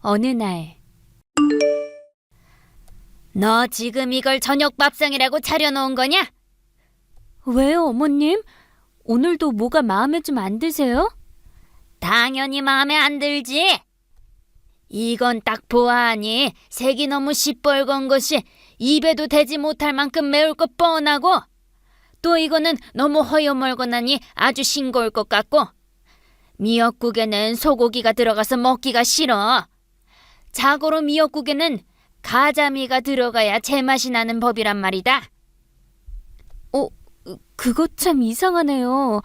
어느 날 너 지금 이걸 저녁 밥상이라고 차려놓은 거냐? 왜요, 어머님? 오늘도 뭐가 마음에 좀 안 드세요? 당연히 마음에 안 들지. 이건 딱 보아하니 색이 너무 시뻘건 것이 입에도 대지 못할 만큼 매울 것 뻔하고 또 이거는 너무 허여멀건하니 아주 싱거울 것 같고 미역국에는 소고기가 들어가서 먹기가 싫어. 자고로 미역국에는 가자미가 들어가야 제맛이 나는 법이란 말이다. 그거 참 이상하네요.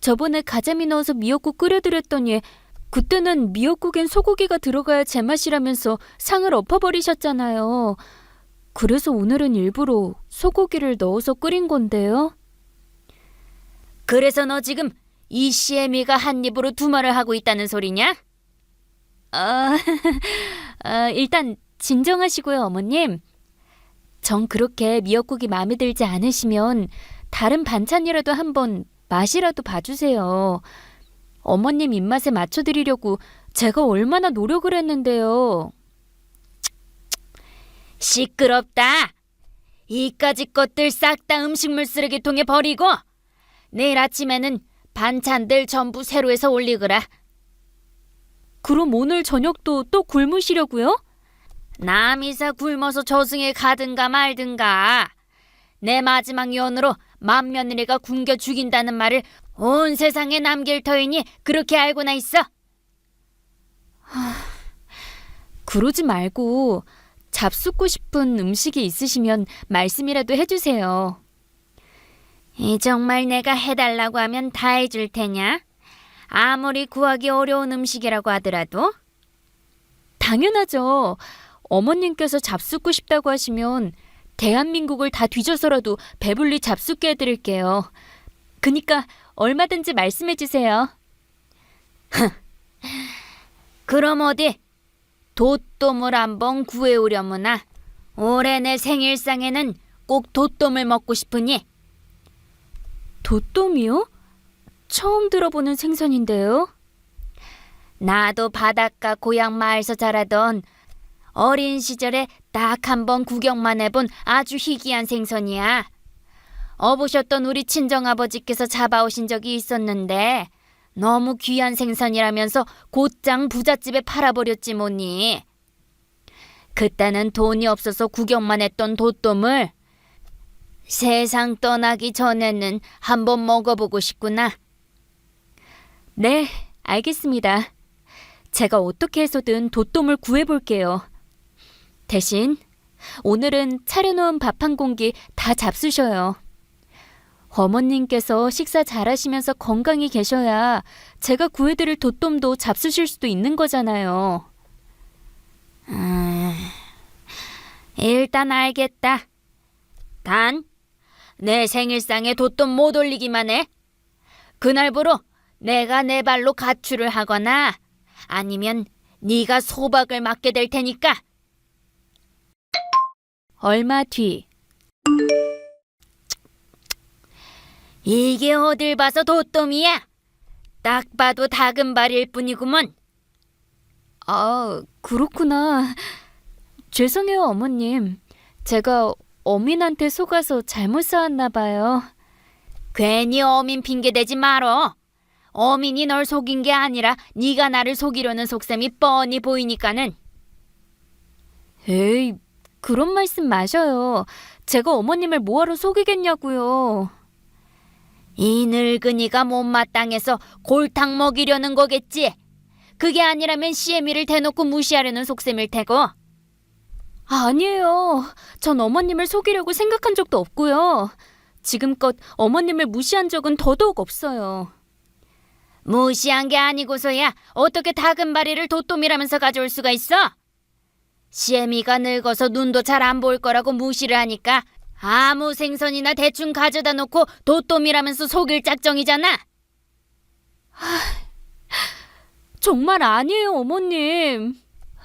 저번에 가자미 넣어서 미역국 끓여드렸더니 그때는 미역국엔 소고기가 들어가야 제맛이라면서 상을 엎어버리셨잖아요. 그래서 오늘은 일부러 소고기를 넣어서 끓인 건데요. 그래서 너 지금 이 시애미가 한 입으로 두 말을 하고 있다는 소리냐? 아, 아, 일단 진정하시고요, 어머님. 전 그렇게 미역국이 마음에 들지 않으시면 다른 반찬이라도 한번 맛이라도 봐주세요. 어머님 입맛에 맞춰드리려고 제가 얼마나 노력을 했는데요. 시끄럽다. 이까짓 것들 싹 다 음식물 쓰레기통에 버리고 내일 아침에는 반찬들 전부 새로 해서 올리거라. 그럼 오늘 저녁도 또 굶으시려고요? 남이사 굶어서 저승에 가든가 말든가. 내 마지막 연으로 맏며느리가 굶겨 죽인다는 말을 온 세상에 남길 터이니 그렇게 알고나 있어. 그러지 말고 잡숫고 싶은 음식이 있으시면 말씀이라도 해주세요. 이 정말 내가 해달라고 하면 다 해줄 테냐? 아무리 구하기 어려운 음식이라고 하더라도 당연하죠. 어머님께서 잡숫고 싶다고 하시면 대한민국을 다 뒤져서라도 배불리 잡숫게 해드릴게요. 그니까 얼마든지 말씀해 주세요. 그럼 어디 도톰을 한번 구해오려무나 올해 내 생일상에는 꼭 도톰을 먹고 싶으니 도톰이요? 처음 들어보는 생선인데요. 나도 바닷가 고향 마을에서 자라던 어린 시절에 딱 한 번 구경만 해본 아주 희귀한 생선이야. 어부셨던 우리 친정아버지께서 잡아오신 적이 있었는데 너무 귀한 생선이라면서 곧장 부잣집에 팔아버렸지 뭐니. 그때는 돈이 없어서 구경만 했던 도톰을 세상 떠나기 전에는 한번 먹어보고 싶구나. 네, 알겠습니다. 제가 어떻게 해서든 도톰을 구해볼게요. 대신 오늘은 차려놓은 밥 한 공기 다 잡수셔요. 어머님께서 식사 잘하시면서 건강히 계셔야 제가 구해드릴 도톰도 잡수실 수도 있는 거잖아요. 음, 일단 알겠다. 단, 내 생일상에 도톰 못 올리기만 해. 그날부로 내가 내 발로 가출을 하거나 아니면 네가 소박을 맞게 될 테니까. 얼마 뒤 이게 어딜 봐서 도톰이야? 딱 봐도 다금발일 뿐이구먼. 아, 그렇구나. 죄송해요, 어머님. 제가 어민한테 속아서 잘못 쌓았나 봐요. 괜히 어민 핑계 대지 말어. 어민이 널 속인 게 아니라 네가 나를 속이려는 속셈이 뻔히 보이니까는. 에이, 그런 말씀 마셔요. 제가 어머님을 뭐하러 속이겠냐고요. 이 늙은이가 못마땅해서 골탕 먹이려는 거겠지. 그게 아니라면 시애미를 대놓고 무시하려는 속셈일 테고. 아니에요. 전 어머님을 속이려고 생각한 적도 없고요. 지금껏 어머님을 무시한 적은 더더욱 없어요. 무시한 게 아니고서야 어떻게 다금바리를 도톰이라면서 가져올 수가 있어? 시애미가 늙어서 눈도 잘 안 보일 거라고 무시를 하니까 아무 생선이나 대충 가져다 놓고 도톰이라면서 속일 작정이잖아. 정말 아니에요, 어머님.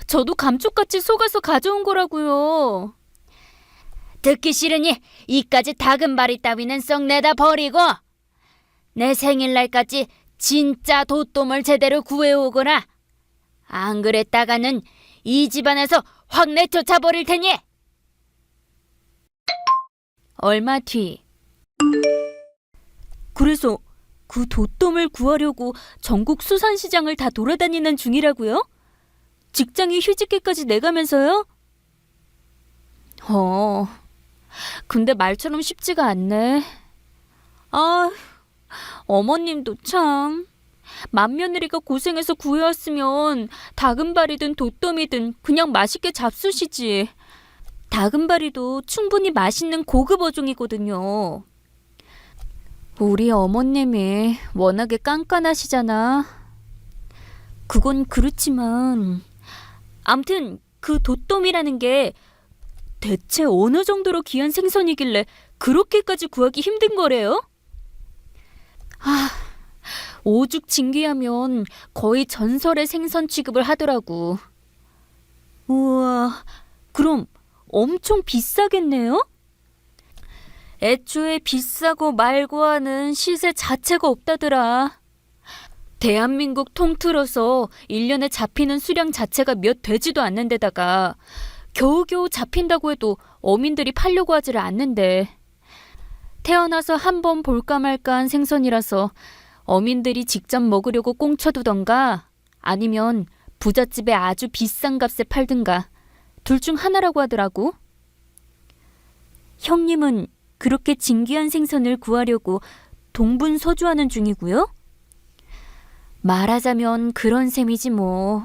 저도 감쪽같이 속아서 가져온 거라고요. 듣기 싫으니 이까지 다금바리 따위는 썩 내다 버리고 내 생일날까지 진짜 도톰을 제대로 구해오거라. 안 그랬다가는 이 집안에서 확 내쫓아 버릴 테니. 얼마 뒤. 그래서 그 도톰을 구하려고 전국 수산시장을 다 돌아다니는 중이라고요? 직장이 휴직계까지 내가면서요? 어, 근데 말처럼 쉽지가 않네. 아, 어머님도 참. 맏며느리가 고생해서 구해왔으면 다금바리든 도tom이든 그냥 맛있게 잡수시지. 다금바리도 충분히 맛있는 고급 어종이거든요. 우리 어머님이 워낙에 깐깐하시잖아. 그건 그렇지만, 암튼 그 도tom이라는 게 대체 어느 정도로 귀한 생선이길래 그렇게까지 구하기 힘든 거래요? 아, 오죽 진귀하면 거의 전설의 생선 취급을 하더라고. 우와, 그럼 엄청 비싸겠네요? 애초에 비싸고 말고 하는 시세 자체가 없다더라. 대한민국 통틀어서 1년에 잡히는 수량 자체가 몇 되지도 않는 데다가 겨우겨우 잡힌다고 해도 어민들이 팔려고 하지를 않는데 태어나서 한 번 볼까 말까한 생선이라서 어민들이 직접 먹으려고 꽁쳐두던가 아니면 부잣집에 아주 비싼 값에 팔든가 둘 중 하나라고 하더라고. 형님은 그렇게 진귀한 생선을 구하려고 동분서주하는 중이고요. 말하자면 그런 셈이지 뭐.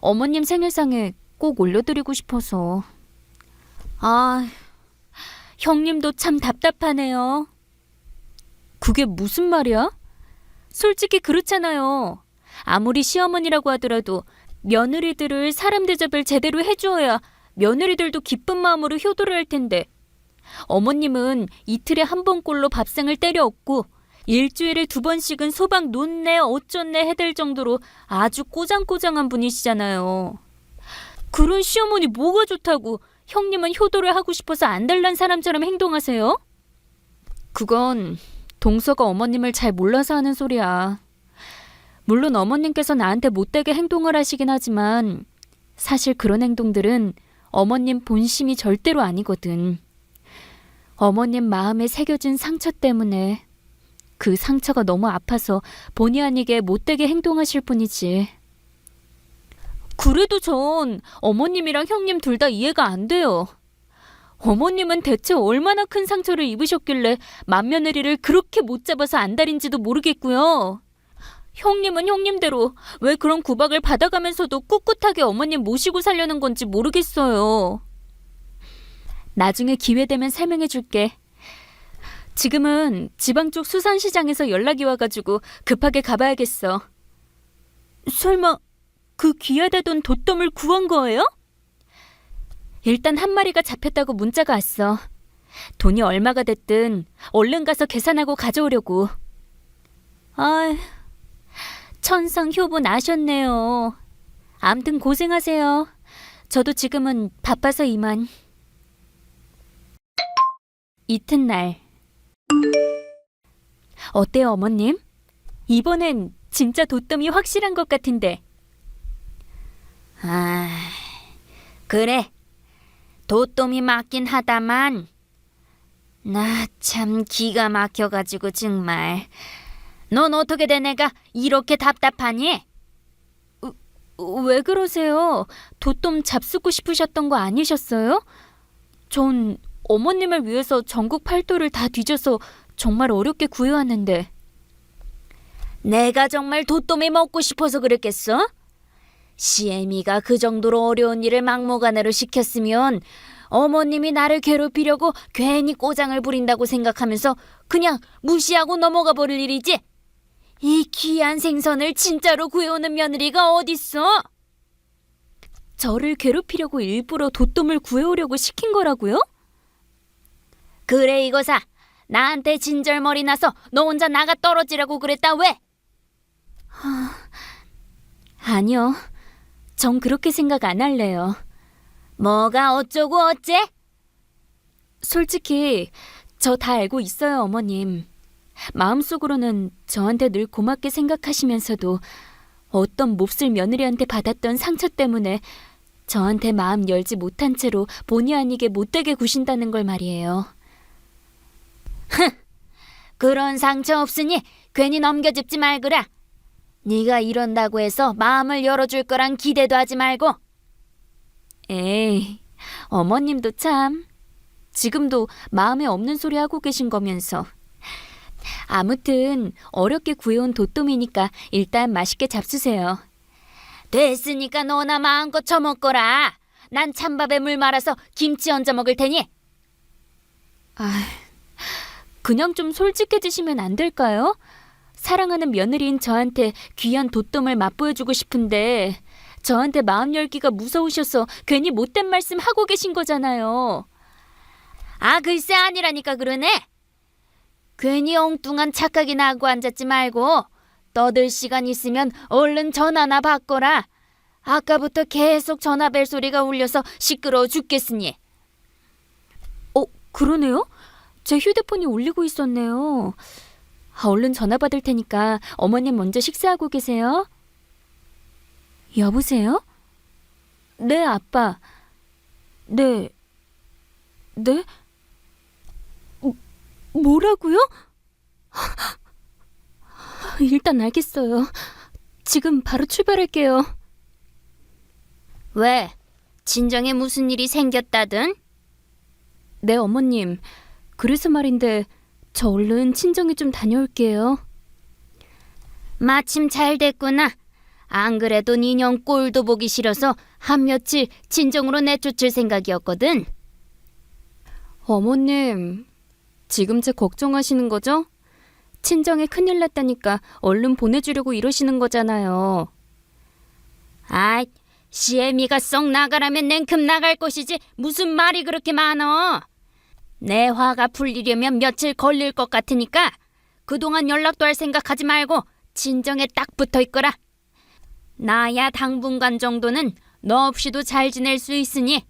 어머님 생일상에 꼭 올려드리고 싶어서. 아, 형님도 참 답답하네요. 그게 무슨 말이야? 솔직히 그렇잖아요. 아무리 시어머니라고 하더라도 며느리들을 사람 대접을 제대로 해주어야 며느리들도 기쁜 마음으로 효도를 할 텐데 어머님은 이틀에 한 번꼴로 밥상을 때려 얻고 일주일에 두 번씩은 소박 논내 어쩌네 해댈 정도로 아주 꼬장꼬장한 분이시잖아요. 그런 시어머니 뭐가 좋다고 형님은 효도를 하고 싶어서 안달난 사람처럼 행동하세요? 그건 동서가 어머님을 잘 몰라서 하는 소리야. 물론 어머님께서 나한테 못되게 행동을 하시긴 하지만 사실 그런 행동들은 어머님 본심이 절대로 아니거든. 어머님 마음에 새겨진 상처 때문에 그 상처가 너무 아파서 본의 아니게 못되게 행동하실 뿐이지. 그래도 전 어머님이랑 형님 둘 다 이해가 안 돼요. 어머님은 대체 얼마나 큰 상처를 입으셨길래 맏며느리를 그렇게 못 잡아서 안달인지도 모르겠고요. 형님은 형님대로 왜 그런 구박을 받아가면서도 꿋꿋하게 어머님 모시고 살려는 건지 모르겠어요. 나중에 기회 되면 설명해 줄게. 지금은 지방 쪽 수산시장에서 연락이 와가지고 급하게 가봐야겠어. 설마 그 귀하다던 도tom을 구한 거예요? 일단 한 마리가 잡혔다고 문자가 왔어. 돈이 얼마가 됐든 얼른 가서 계산하고 가져오려고. 아, 천상 효부 나셨네요. 암튼 고생하세요. 저도 지금은 바빠서 이만. 이튿날. 어때요, 어머님? 이번엔 진짜 도tom이 확실한 것 같은데. 아, 그래. 도tom이 맞긴 하다만 나 참 기가 막혀가지고 정말. 넌 어떻게 된 애가 이렇게 답답하니? 왜 그러세요? 도톰 잡수고 싶으셨던 거 아니셨어요? 전 어머님을 위해서 전국 팔도를 다 뒤져서 정말 어렵게 구해왔는데. 내가 정말 도tom이 먹고 싶어서 그랬겠어? 시애미가 그 정도로 어려운 일을 막무가내로 시켰으면 어머님이 나를 괴롭히려고 괜히 꼬장을 부린다고 생각하면서 그냥 무시하고 넘어가 버릴 일이지. 이 귀한 생선을 진짜로 구해오는 며느리가 어딨어? 저를 괴롭히려고 일부러 도톰을 구해오려고 시킨 거라고요? 그래 이거사. 나한테 진절머리 나서 너 혼자 나가 떨어지라고 그랬다 왜? 아니요. 전 그렇게 생각 안 할래요. 뭐가 어쩌고 어째? 솔직히 저 다 알고 있어요, 어머님. 마음속으로는 저한테 늘 고맙게 생각하시면서도 어떤 몹쓸 며느리한테 받았던 상처 때문에 저한테 마음 열지 못한 채로 본의 아니게 못되게 구신다는 걸 말이에요. 그런 상처 없으니 괜히 넘겨짚지 말거라. 네가 이런다고 해서 마음을 열어줄 거란 기대도 하지 말고. 에이, 어머님도 참. 지금도 마음에 없는 소리 하고 계신 거면서. 아무튼 어렵게 구해온 도토미니까 일단 맛있게 잡수세요. 됐으니까 너나 마음껏 처먹거라. 난 찬밥에 물 말아서 김치 얹어 먹을 테니. 아, 그냥 좀 솔직해지시면 안 될까요? 사랑하는 며느리인 저한테 귀한 도tom을 맛보여주고 싶은데 저한테 마음 열기가 무서우셔서 괜히 못된 말씀 하고 계신 거잖아요. 아 글쎄 아니라니까 그러네. 괜히 엉뚱한 착각이나 하고 앉았지 말고 떠들 시간 있으면 얼른 전화나 받거라. 아까부터 계속 전화벨 소리가 울려서 시끄러워 죽겠으니. 어, 그러네요? 제 휴대폰이 울리고 있었네요. 아, 얼른 전화 받을 테니까 어머님 먼저 식사하고 계세요. 여보세요? 네, 아빠. 네. 네? 뭐- 뭐라고요? 일단 알겠어요. 지금 바로 출발할게요. 왜? 진정에 무슨 일이 생겼다든? 네, 어머님. 그래서 말인데 저 얼른 친정에 좀 다녀올게요. 마침 잘 됐구나. 안 그래도 인형 꼴도 보기 싫어서 한 며칠 진정으로 내쫓을 생각이었거든. 어머님, 지금 제 걱정하시는 거죠? 친정에 큰일 났다니까 얼른 보내주려고 이러시는 거잖아요. 아, 시애미가 썩 나가라면 냉큼 나갈 것이지 무슨 말이 그렇게 많어? 내 화가 풀리려면 며칠 걸릴 것 같으니까 그동안 연락도 할 생각하지 말고 진정에 딱 붙어 있거라. 나야 당분간 정도는 너 없이도 잘 지낼 수 있으니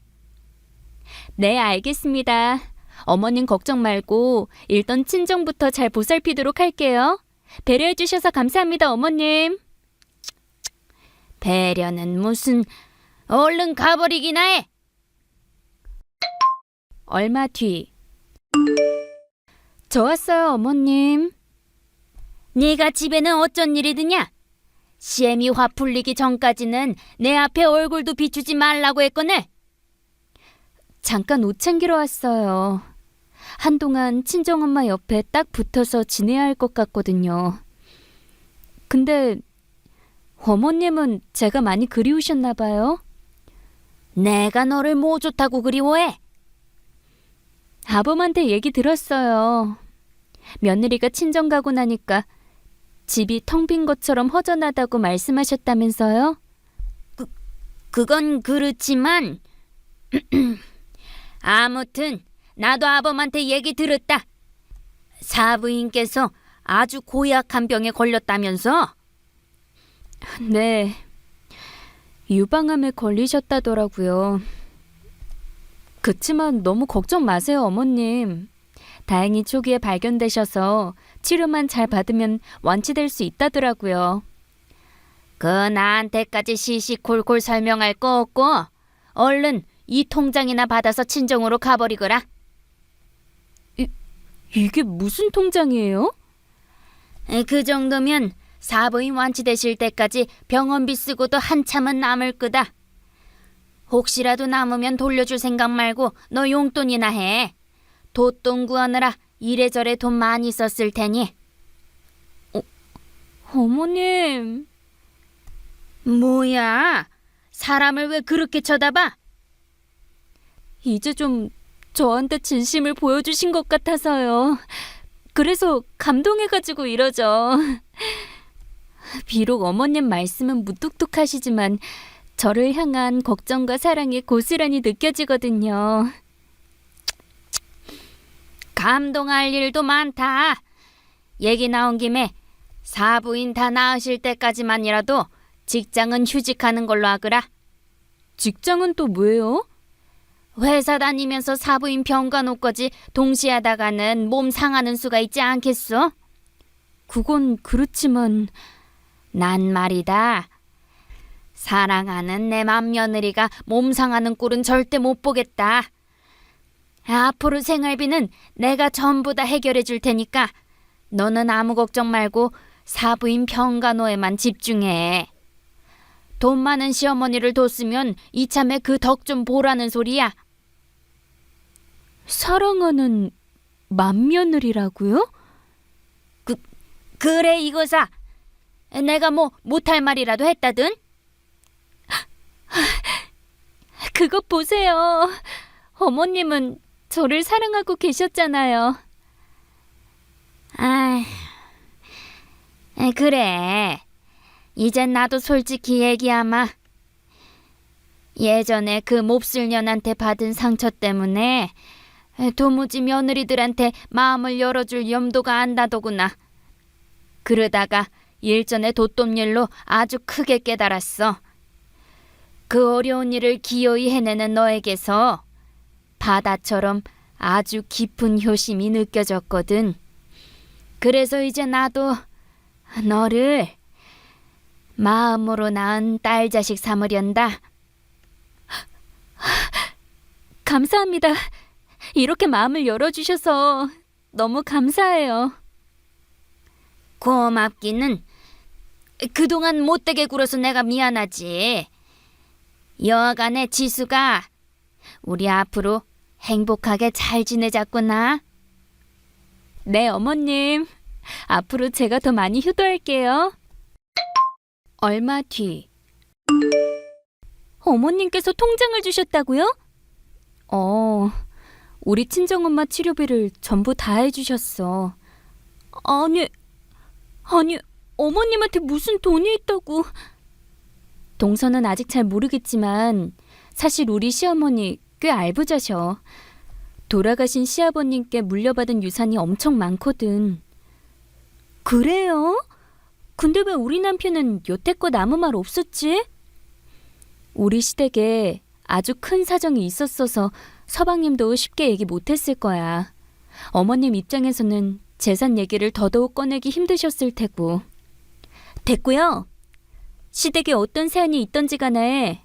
네, 알겠습니다. 어머님 걱정 말고 일단 친정부터 잘 보살피도록 할게요. 배려해 주셔서 감사합니다, 어머님. 배려는 무슨 얼른 가버리기나 해. 얼마 뒤. 저 왔어요, 어머님. 네가 집에는 어쩐 일이 드냐? 시엠이 화 풀리기 전까지는 내 앞에 얼굴도 비추지 말라고 했거늘. 잠깐 옷 챙기러 왔어요. 한동안 친정엄마 옆에 딱 붙어서 지내야 할 것 같거든요. 근데 어머님은 제가 많이 그리우셨나 봐요. 내가 너를 뭐 좋다고 그리워해? 아범한테 얘기 들었어요. 며느리가 친정 가고 나니까 집이 텅 빈 것처럼 허전하다고 말씀하셨다면서요? 그건 그렇지만 아무튼 나도 아범한테 얘기 들었다. 사부인께서 아주 고약한 병에 걸렸다면서? 네. 유방암에 걸리셨다더라고요. 그치만 너무 걱정 마세요, 어머님. 다행히 초기에 발견되셔서 치료만 잘 받으면 완치될 수 있다더라고요. 그 나한테까지 시시콜콜 설명할 거 없고 얼른 이 통장이나 받아서 친정으로 가버리거라. 이게 무슨 통장이에요? 에, 그 정도면 사부인 완치되실 때까지 병원비 쓰고도 한참은 남을 거다. 혹시라도 남으면 돌려줄 생각 말고 너 용돈이나 해. 도돈 구하느라 이래저래 돈 많이 썼을 테니. 어머님. 뭐야? 사람을 왜 그렇게 쳐다봐? 이제 좀 저한테 진심을 보여주신 것 같아서요. 그래서 감동해가지고 이러죠. 비록 어머님 말씀은 무뚝뚝하시지만 저를 향한 걱정과 사랑이 고스란히 느껴지거든요. 감동할 일도 많다. 얘기 나온 김에 사부인 다 나으실 때까지만이라도 직장은 휴직하는 걸로 하거라. 직장은 또 뭐예요? 회사 다니면서 사부인 병간호까지 동시에 하다가는 몸 상하는 수가 있지 않겠어? 그건 그렇지만 난 말이다. 사랑하는 내 맏며느리가 몸 상하는 꼴은 절대 못 보겠다. 앞으로 생활비는 내가 전부 다 해결해 줄 테니까 너는 아무 걱정 말고 사부인 평간호에만 집중해. 돈 많은 시어머니를 뒀으면 이참에 그 덕 좀 보라는 소리야. 사랑하는 맏며느리라고요? 그래 이거사. 내가 뭐 못할 말이라도 했다든? 그것 보세요. 어머님은 저를 사랑하고 계셨잖아요. 에, 그래. 이젠 나도 솔직히 얘기하마. 예전에 그 몹쓸 년한테 받은 상처 때문에 에, 도무지 며느리들한테 마음을 열어줄 염도가 안 나더구나. 그러다가 일전에 도톰 일로 아주 크게 깨달았어. 그 어려운 일을 기어이 해내는 너에게서 바다처럼 아주 깊은 효심이 느껴졌거든. 그래서 이제 나도 너를 마음으로 낳은 딸 자식 삼으련다. 감사합니다. 이렇게 마음을 열어주셔서 너무 감사해요. 고맙기는 그동안 못되게 굴어서 내가 미안하지. 여하간에 지수가 우리 앞으로 행복하게 잘 지내자꾸나. 네, 어머님. 앞으로 제가 더 많이 효도할게요. 얼마 뒤. 어머님께서 통장을 주셨다고요? 어, 우리 친정엄마 치료비를 전부 다 해주셨어. 아니, 아니, 어머님한테 무슨 돈이 있다고. 동서는 아직 잘 모르겠지만, 사실 우리 시어머니 꽤 알부자셔. 돌아가신 시아버님께 물려받은 유산이 엄청 많거든. 그래요? 근데 왜 우리 남편은 여태껏 아무 말 없었지? 우리 시댁에 아주 큰 사정이 있었어서 서방님도 쉽게 얘기 못했을 거야. 어머님 입장에서는 재산 얘기를 더더욱 꺼내기 힘드셨을 테고. 됐고요. 시댁에 어떤 사연이 있던지 간에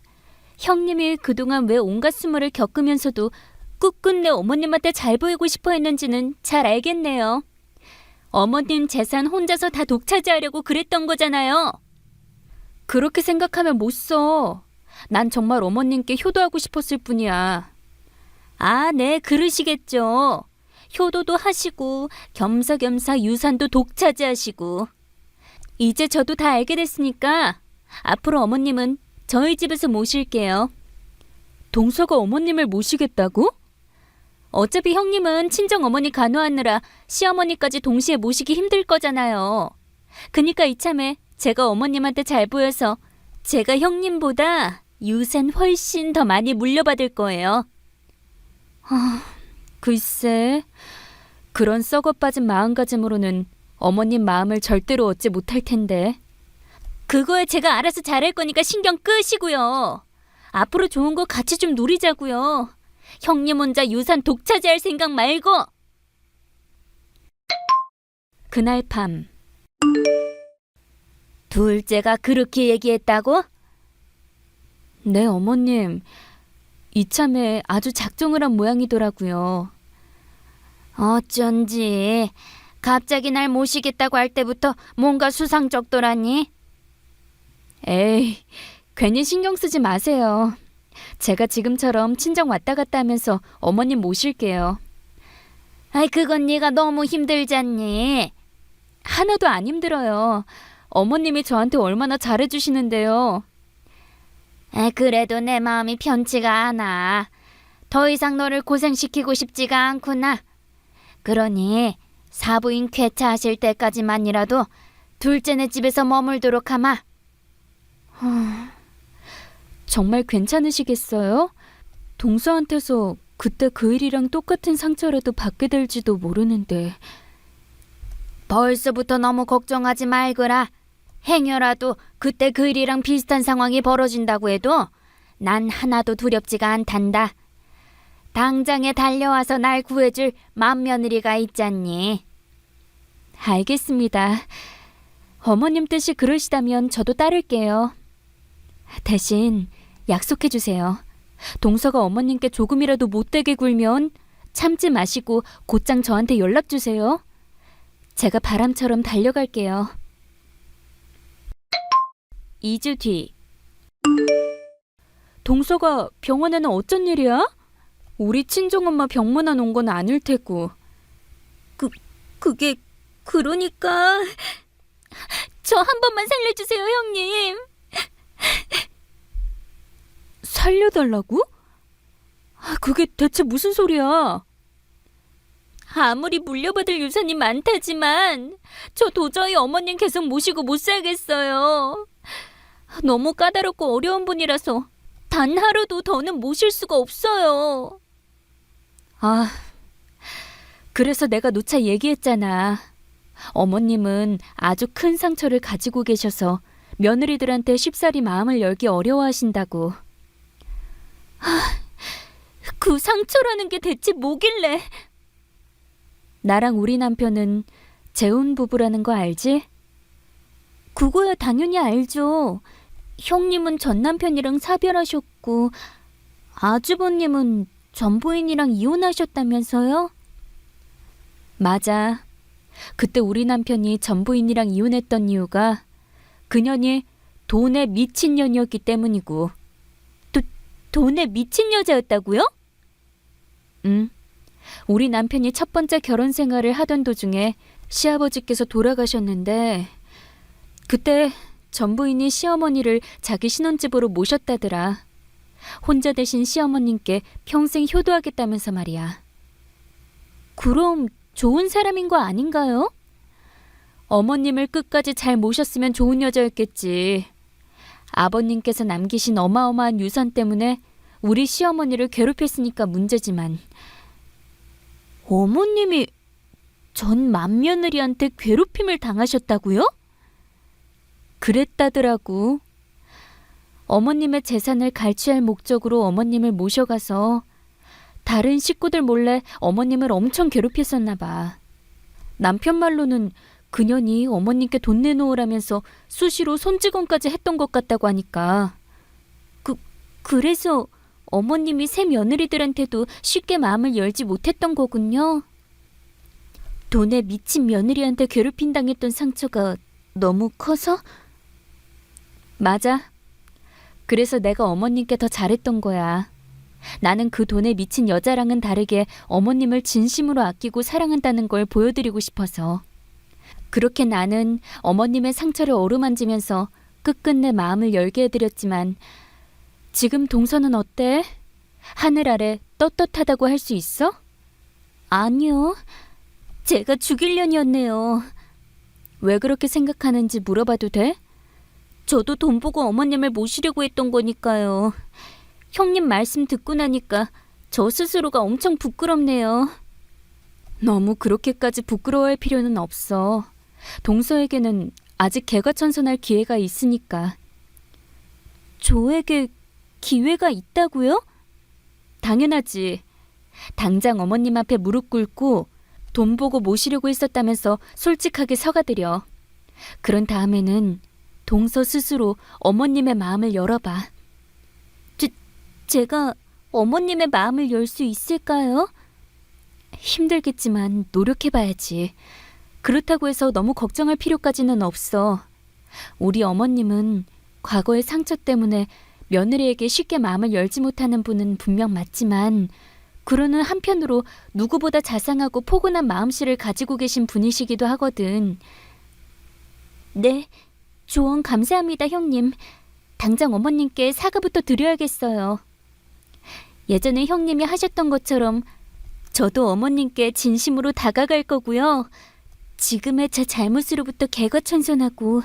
형님이 그동안 왜 온갖 수모를 겪으면서도 끝끝내 어머님한테 잘 보이고 싶어 했는지는 잘 알겠네요. 어머님 재산 혼자서 다 독차지하려고 그랬던 거잖아요. 그렇게 생각하면 못 써. 난 정말 어머님께 효도하고 싶었을 뿐이야. 아, 네, 그러시겠죠. 효도도 하시고 겸사겸사 유산도 독차지하시고. 이제 저도 다 알게 됐으니까 앞으로 어머님은 저희 집에서 모실게요. 동서가 어머님을 모시겠다고? 어차피 형님은 친정 어머니 간호하느라 시어머니까지 동시에 모시기 힘들 거잖아요. 그니까 이참에 제가 어머님한테 잘 보여서 제가 형님보다 유산 훨씬 더 많이 물려받을 거예요. 아, 글쎄, 그런 썩어 빠진 마음가짐으로는 어머님 마음을 절대로 얻지 못할 텐데. 그거에 제가 알아서 잘할 거니까 신경 끄시고요. 앞으로 좋은 거 같이 좀 누리자고요. 형님 혼자 유산 독차지할 생각 말고. 그날 밤 둘째가 그렇게 얘기했다고? 네, 어머님. 이참에 아주 작정을 한 모양이더라고요. 어쩐지 갑자기 날 모시겠다고 할 때부터 뭔가 수상쩍더라니. 에이, 괜히 신경 쓰지 마세요. 제가 지금처럼 친정 왔다 갔다 하면서 어머님 모실게요. 아이 그건 네가 너무 힘들잖니. 하나도 안 힘들어요. 어머님이 저한테 얼마나 잘해주시는데요. 아, 그래도 내 마음이 편치가 않아. 더 이상 너를 고생시키고 싶지가 않구나. 그러니 사부인 쾌차하실 때까지만이라도 둘째네 집에서 머물도록 하마. 정말 괜찮으시겠어요? 동서한테서 그때 그 일이랑 똑같은 상처라도 받게 될지도 모르는데. 벌써부터 너무 걱정하지 말거라. 행여라도 그때 그 일이랑 비슷한 상황이 벌어진다고 해도 난 하나도 두렵지가 않단다. 당장에 달려와서 날 구해줄 맏며느리가 있잖니. 알겠습니다. 어머님 뜻이 그러시다면 저도 따를게요. 대신 약속해 주세요. 동서가 어머님께 조금이라도 못되게 굴면 참지 마시고 곧장 저한테 연락 주세요. 제가 바람처럼 달려갈게요. 2주 뒤. 동서가 병원에는 어쩐 일이야? 우리 친정엄마 병문안 온 건 아닐 테고. 그, 그게, 그러니까. 저 한 번만 살려주세요, 형님. 살려달라고? 아, 그게 대체 무슨 소리야? 아무리 물려받을 유산이 많다지만 저 도저히 어머님 계속 모시고 못 살겠어요. 너무 까다롭고 어려운 분이라서 단 하루도 더는 모실 수가 없어요. 아, 그래서 내가 누차 얘기했잖아. 어머님은 아주 큰 상처를 가지고 계셔서 며느리들한테 쉽사리 마음을 열기 어려워하신다고. 그 상처라는 게 대체 뭐길래? 나랑 우리 남편은 재혼 부부라는 거 알지? 그거야 당연히 알죠. 형님은 전 남편이랑 사별하셨고 아주버님은 전 부인이랑 이혼하셨다면서요? 맞아. 그때 우리 남편이 전 부인이랑 이혼했던 이유가 그년이 돈에 미친 년이었기 때문이고 도, 돈에 미친 여자였다고요? 응. 우리 남편이 첫 번째 결혼 생활을 하던 도중에 시아버지께서 돌아가셨는데 그때 전부인이 시어머니를 자기 신혼집으로 모셨다더라. 혼자 되신 시어머님께 평생 효도하겠다면서 말이야. 그럼 좋은 사람인 거 아닌가요? 어머님을 끝까지 잘 모셨으면 좋은 여자였겠지. 아버님께서 남기신 어마어마한 유산 때문에 우리 시어머니를 괴롭혔으니까 문제지만 어머님이 전 맏며느리한테 괴롭힘을 당하셨다고요? 그랬다더라고. 어머님의 재산을 갈취할 목적으로 어머님을 모셔가서 다른 식구들 몰래 어머님을 엄청 괴롭혔었나 봐. 남편 말로는 그년이 어머님께 돈 내놓으라면서 수시로 손찌검까지 했던 것 같다고 하니까. 그, 그래서 어머님이 새 며느리들한테도 쉽게 마음을 열지 못했던 거군요. 돈에 미친 며느리한테 괴롭힘 당했던 상처가 너무 커서? 맞아. 그래서 내가 어머님께 더 잘했던 거야. 나는 그 돈에 미친 여자랑은 다르게 어머님을 진심으로 아끼고 사랑한다는 걸 보여드리고 싶어서. 그렇게 나는 어머님의 상처를 어루만지면서 끝끝내 마음을 열게 해드렸지만 지금 동서는 어때? 하늘 아래 떳떳하다고 할 수 있어? 아니요. 제가 죽일 년이었네요. 왜 그렇게 생각하는지 물어봐도 돼? 저도 돈 보고 어머님을 모시려고 했던 거니까요. 형님 말씀 듣고 나니까 저 스스로가 엄청 부끄럽네요. 너무 그렇게까지 부끄러워할 필요는 없어. 동서에게는 아직 개과천선할 기회가 있으니까. 조에게 기회가 있다고요? 당연하지. 당장 어머님 앞에 무릎 꿇고 돈 보고 모시려고 했었다면서 솔직하게 서가드려. 그런 다음에는 동서 스스로 어머님의 마음을 열어봐. 제, 제가 어머님의 마음을 열 수 있을까요? 힘들겠지만 노력해봐야지. 그렇다고 해서 너무 걱정할 필요까지는 없어. 우리 어머님은 과거의 상처 때문에 며느리에게 쉽게 마음을 열지 못하는 분은 분명 맞지만, 그러는 한편으로 누구보다 자상하고 포근한 마음씨를 가지고 계신 분이시기도 하거든. 네, 조언 감사합니다, 형님. 당장 어머님께 사과부터 드려야겠어요. 예전에 형님이 하셨던 것처럼 저도 어머님께 진심으로 다가갈 거고요. 지금의 제 잘못으로부터 개과천선하고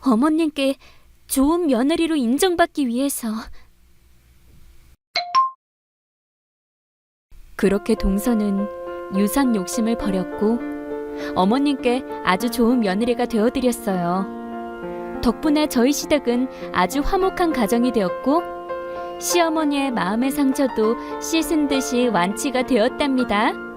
어머님께 좋은 며느리로 인정받기 위해서 그렇게 동서는 유산 욕심을 버렸고 어머님께 아주 좋은 며느리가 되어드렸어요. 덕분에 저희 시댁은 아주 화목한 가정이 되었고 시어머니의 마음의 상처도 씻은 듯이 완치가 되었답니다.